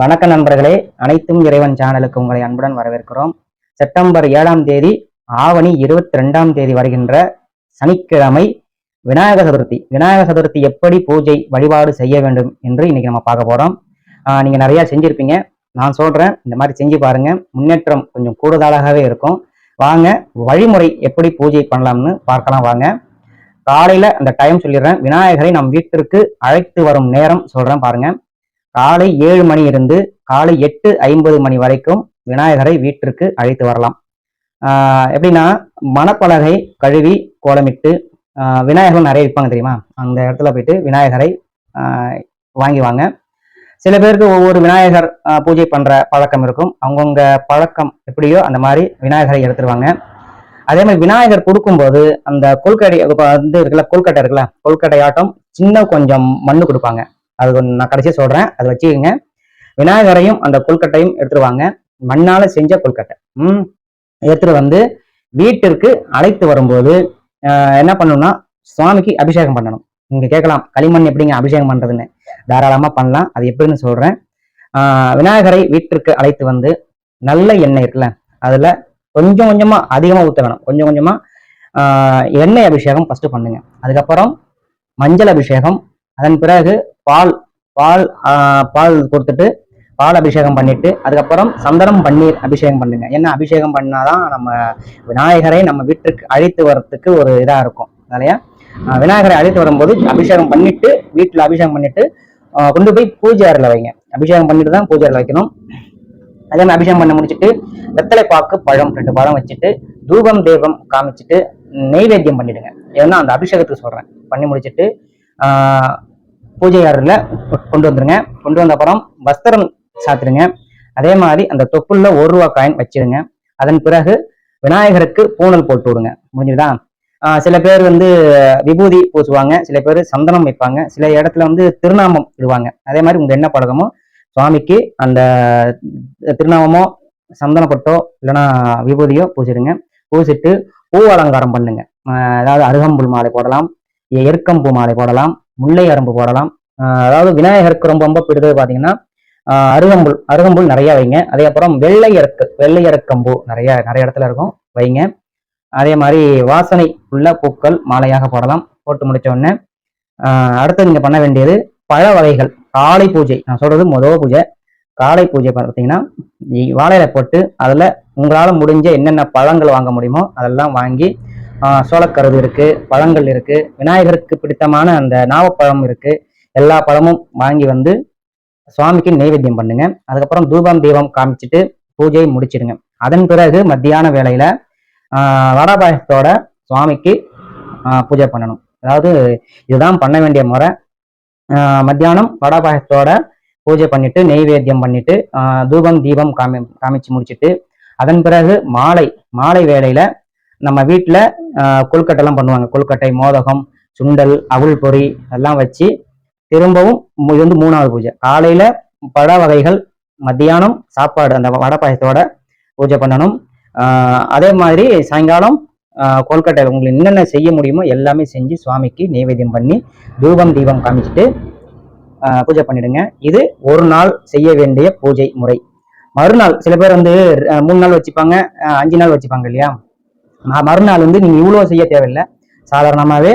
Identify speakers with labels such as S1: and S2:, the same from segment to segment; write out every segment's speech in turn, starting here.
S1: வணக்க நண்பர்களே. அனைத்தும் இறைவன் சேனலுக்கு உங்களை அன்புடன் வரவேற்கிறோம். செப்டம்பர் ஏழாம் தேதி ஆவணி இருபத்தி ரெண்டாம் தேதி வருகின்ற சனிக்கிழமை விநாயக சதுர்த்தி. விநாயக சதுர்த்தி எப்படி பூஜை வழிபாடு செய்ய வேண்டும் என்று இன்னைக்கு நம்ம பார்க்க போறோம். நீங்க நிறைய செஞ்சிருப்பீங்க. நான் சொல்றேன் இந்த மாதிரி செஞ்சு பாருங்க. முன்னேற்றம் கொஞ்சம் கூடுதலாகவே இருக்கும். வாங்க வழிமுறை எப்படி பூஜை பண்ணலாம்னு பார்க்கலாம் வாங்க. காலையில அந்த டைம் சொல்லிடுறேன். விநாயகரை நம் வீட்டிற்கு அழைத்து வரும் நேரம் சொல்றேன் பாருங்க. காலை ஏழு மணி இருந்து காலை எட்டு ஐம்பது மணி வரைக்கும் விநாயகரை வீட்டிற்கு அழைத்து வரலாம். எப்படின்னா மணப்பலகை கழுவி கோலமிட்டு விநாயகர் நிறைய விற்பாங்க தெரியுமா? அந்த இடத்துல போயிட்டு விநாயகரை வாங்கிவாங்க வாங்கி வாங்க. சில பேருக்கு ஒவ்வொரு விநாயகர் பூஜை பண்ற பழக்கம் இருக்கும். அவங்கவுங்க பழக்கம் எப்படியோ அந்த மாதிரி விநாயகரை எடுத்துருவாங்க. அதே மாதிரி விநாயகர் கொடுக்கும்போது அந்த கொல்கடை வந்து இருக்குல்ல கொல்கட்டை இருக்குல்ல கொல்கட்டை ஆட்டம் சின்ன கொஞ்சம் மண்ணு கொடுப்பாங்க. அது கொஞ்சம் நான் கடைசியா சொல்றேன். அதை வச்சுக்கோங்க. விநாயகரையும் அந்த கொல்கட்டையும் எடுத்துருவாங்க மண்ணால செஞ்ச கொல்கட்டை. ம். எடுத்துட்டு வந்து வீட்டிற்கு அழைத்து வரும்போது என்ன பண்ணணும்னா சுவாமிக்கு அபிஷேகம் பண்ணணும். நீங்கள் கேட்கலாம் களிமண் எப்படிங்க அபிஷேகம் பண்றதுன்னு. தாராளமாக பண்ணலாம். அது எப்படின்னு சொல்றேன். ஆஹ் விநாயகரை வீட்டிற்கு அழைத்து வந்து நல்ல எண்ணெய் இருக்குல்ல அதில் கொஞ்சம் கொஞ்சமா அதிகமாக ஊற்ற வேணும். கொஞ்சம் கொஞ்சமா ஆஹ் எண்ணெய் அபிஷேகம் ஃபஸ்ட்டு பண்ணுங்க. அதுக்கப்புறம் மஞ்சள் அபிஷேகம். அதன் பிறகு பால் பால் பால் கொடுத்துட்டு பால் அபிஷேகம் பண்ணிட்டு அதுக்கப்புறம் சந்தனம் பன்னீர் அபிஷேகம் பண்ணுங்க. என்ன அபிஷேகம் பண்ணாதான் நம்ம விநாயகரை நம்ம வீட்டுக்கு அழைத்து வர்றதுக்கு ஒரு இதா இருக்கும். இல்லையா? விநாயகரை அழைத்து வரும்போது அபிஷேகம் பண்ணிட்டு வீட்டுல அபிஷேகம் பண்ணிட்டு கொண்டு போய் பூஜை அறையில வைங்க. அபிஷேகம் பண்ணிட்டு தான் பூஜை அறையில வைக்கணும். அதே மாதிரி அபிஷேகம் பண்ண முடிச்சிட்டு வெத்தலை பாக்கு பழம் ரெண்டு பழம் வச்சுட்டு தூபம் தேவம் காமிச்சிட்டு நெய்வேத்தியம் பண்ணிடுங்க. ஏன்னா அந்த அபிஷேகத்துக்கு சொல்றேன். பண்ணி முடிச்சுட்டு பூஜை அறையில கொண்டு வந்துருங்க. கொண்டு வந்த அப்புறம் வஸ்திரம் சாத்துருங்க. அதே மாதிரி அந்த தொப்புள்ள ஒரு ரூபா காயின் வச்சிருங்க. அதன் பிறகு விநாயகருக்கு பூனல் போட்டு விடுங்க. முடிஞ்சுதா சில பேர் வந்து விபூதி பூசுவாங்க. சில பேர் சந்தனம் வைப்பாங்க. சில இடத்துல வந்து திருநாமம் இடுவாங்க. அதே மாதிரி உங்க என்ன பழக்கமோ சுவாமிக்கு அந்த திருநாமமோ சந்தனப்பட்டோ இல்லைன்னா விபூதியோ பூசிடுங்க. பூசிட்டு பூ அலங்காரம் பண்ணுங்க. அதாவது அருகம்புல் மாலை போடலாம். எருக்கம்பூ மாலை போடலாம். முல்லை அரும்பு போடலாம். அதாவது விநாயகருக்கு ரொம்ப ரொம்ப பிடித்தது பார்த்தீங்கன்னா அருகம்புல் அருகம்புல் நிறைய வைங்க. அதே அப்புறம் வெள்ளை இறக்கு வெள்ளை இறக்கம்பூ நிறைய நிறைய இடத்துல இருக்கும் வைங்க. அதே மாதிரி வாசனை உள்ள பூக்கள் மாலையாக போடலாம். போட்டு முடிச்ச உடனே அடுத்து நீங்க பண்ண வேண்டியது பழ வகைகள் காலை பூஜை. நான் சொல்றது முதல் பூஜை. காலை பூஜை பார்த்தீங்கன்னா வாழையில போட்டு அதுல உங்களால முடிஞ்ச என்னென்ன பழங்கள் வாங்க முடியுமோ அதெல்லாம் வாங்கி சோளக்கருது இருக்கு பழங்கள் இருக்கு விநாயகருக்கு பிடித்தமான அந்த நாவப்பழம் இருக்கு. எல்லா பழமும் வாங்கி வந்து சுவாமிக்கு நெய்வேத்தியம் பண்ணுங்க. அதுக்கப்புறம் தூபம் தீபம் காமிச்சிட்டு பூஜையை முடிச்சிடுங்க. அதன் பிறகு மத்தியான வேளையில ஆஹ் பாயசத்தோட சுவாமிக்கு பூஜை பண்ணணும். அதாவது இதுதான் பண்ண வேண்டிய முறை. மத்தியானம் வடை பாயசத்தோட பூஜை பண்ணிட்டு நெய்வேத்தியம் பண்ணிட்டு தூபம் தீபம் காமி காமிச்சு முடிச்சிட்டு அதன் பிறகு மாலை மாலை வேளையில நம்ம வீட்டில் கொழுக்கட்டைலாம் பண்ணுவாங்க. கொழுக்கட்டை மோதகம் சுண்டல் அவுள் பொறி எல்லாம் வச்சு திரும்பவும் இது வந்து மூணாவது பூஜை. காலையில் பழ வகைகள் மத்தியானம் சாப்பாடு அந்த வடை பாயசத்தோட பூஜை பண்ணணும். அதே மாதிரி சாயங்காலம் ஆஹ் கொழுக்கட்டை உங்களுக்கு என்னென்ன செய்ய முடியுமோ எல்லாமே செஞ்சு சுவாமிக்கு நைவேத்தியம் பண்ணி தூபம் தீபம் காமிச்சிட்டு பூஜை பண்ணிடுங்க. இது ஒரு நாள் செய்ய வேண்டிய பூஜை முறை. மறுநாள் சில பேர் வந்து மூணு நாள் வச்சுப்பாங்க அஞ்சு நாள் வச்சுப்பாங்க இல்லையா? மறுநாள் வந்து நீங்க இவ்வளோ செய்ய தேவையில்லை. சாதாரணமாகவே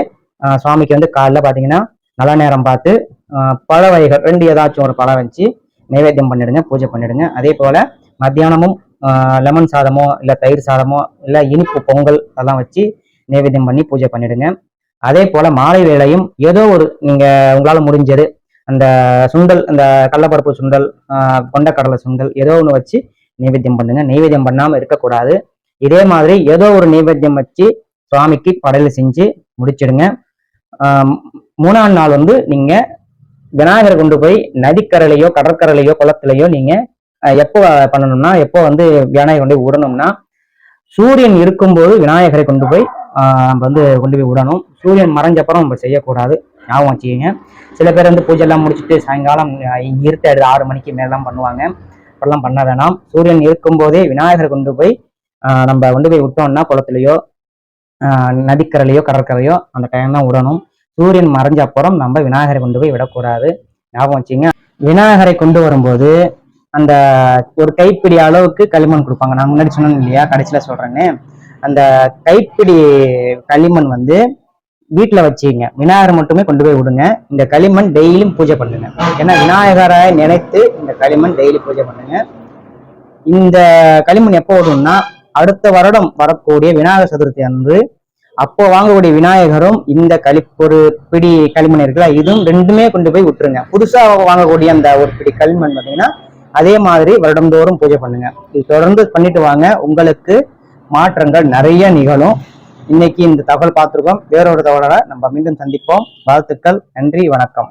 S1: சுவாமிக்கு வந்து காலைல பார்த்தீங்கன்னா நல்ல நேரம் பார்த்து ஆஹ் பழ வகைகள் ரெண்டு ஏதாச்சும் ஒரு பழம் வச்சு நைவேத்தியம் பண்ணிடுங்க பூஜை பண்ணிடுங்க. அதே போல மத்தியானமும் லெமன் சாதமோ இல்லை தயிர் சாதமோ இல்லை இனிப்பு பொங்கல் அதெல்லாம் வச்சு நைவேத்தியம் பண்ணி பூஜை பண்ணிடுங்க. அதே போல மாலை வேளையும் ஏதோ ஒரு நீங்க உங்களால முடிஞ்சது அந்த சுண்டல் அந்த கடலப்பருப்பு சுண்டல் கொண்டக்கடலை சுண்டல் ஏதோ ஒன்று வச்சு நைவேத்தியம் பண்ணுங்க. நைவேத்தியம் பண்ணாமல் இருக்கக்கூடாது. இதே மாதிரி ஏதோ ஒரு நைவேத்தியம் வச்சு சுவாமிக்கு படையல் செஞ்சு முடிச்சிடுங்க. மூணாம் நாள் வந்து நீங்க விநாயகரை கொண்டு போய் நதிக்கரையிலையோ கடற்கரையிலையோ குளத்துலையோ நீங்க எப்போ பண்ணணும்னா எப்போ வந்து விநாயகர் கொண்டு போய் விடணும்னா சூரியன் இருக்கும்போது விநாயகரை கொண்டு போய் நம்ம வந்து கொண்டு போய் விடணும் சூரியன் மறைஞ்சப்பறம் நம்ம செய்யக்கூடாது. ஞாபகம் வச்சுக்கோங்க. சில பேர் வந்து பூஜை எல்லாம் முடிச்சுட்டு சாயங்காலம் அஹ் ஆறு மணிக்கு மேலாம் பண்ணுவாங்க. அப்படிலாம் பண்ண வேணாம். சூரியன் இருக்கும்போதே விநாயகரை கொண்டு போய் நம்ம கொண்டு போய் விட்டோம்னா குளத்துலையோ ஆஹ் நதிக்கரையிலையோ கடற்கரையோ அந்த டைம் தான் விடணும். சூரியன் மறைஞ்ச அப்புறம் நம்ம விநாயகரை கொண்டு போய் விடக்கூடாது. ஞாபகம் வச்சுங்க விநாயகரை கொண்டு வரும்போது அந்த ஒரு கைப்பிடி அளவுக்கு களிமண் கொடுப்பாங்க. நான் முன்னாடி சொன்னேன் இல்லையா? கடைசியில சொல்றேன்னு. அந்த கைப்பிடி களிமண் வந்து வீட்டில் வச்சுங்க விநாயகர் மட்டுமே கொண்டு போய் விடுங்க. இந்த களிமண் டெய்லியும் பூஜை பண்ணுங்க. ஏன்னா விநாயகரை நினைத்து இந்த களிமண் டெய்லி பூஜை பண்ணுங்க. இந்த களிமண் எப்போ விடும்னா அடுத்த வருடம் வரக்கூடிய விநாயகர் சதுர்த்தி அன்று அப்போ வாங்கக்கூடிய விநாயகரும் இந்த களி ஒரு பிடி களிமண் இருக்குல்ல இதுவும் ரெண்டுமே கொண்டு போய் விட்டுருங்க. புதுசா வாங்கக்கூடிய அந்த ஒரு பிடி களிமண் பார்த்தீங்கன்னா அதே மாதிரி வருடந்தோறும் பூஜை பண்ணுங்க. இது தொடர்ந்து பண்ணிட்டு வாங்க. உங்களுக்கு மாற்றங்கள் நிறைய நிகழும். இன்னைக்கு இந்த தகவல் பார்த்துருக்கோம். வேறொரு தகவலோட நம்ம மீண்டும் சந்திப்போம். வாழ்த்துக்கள். நன்றி. வணக்கம்.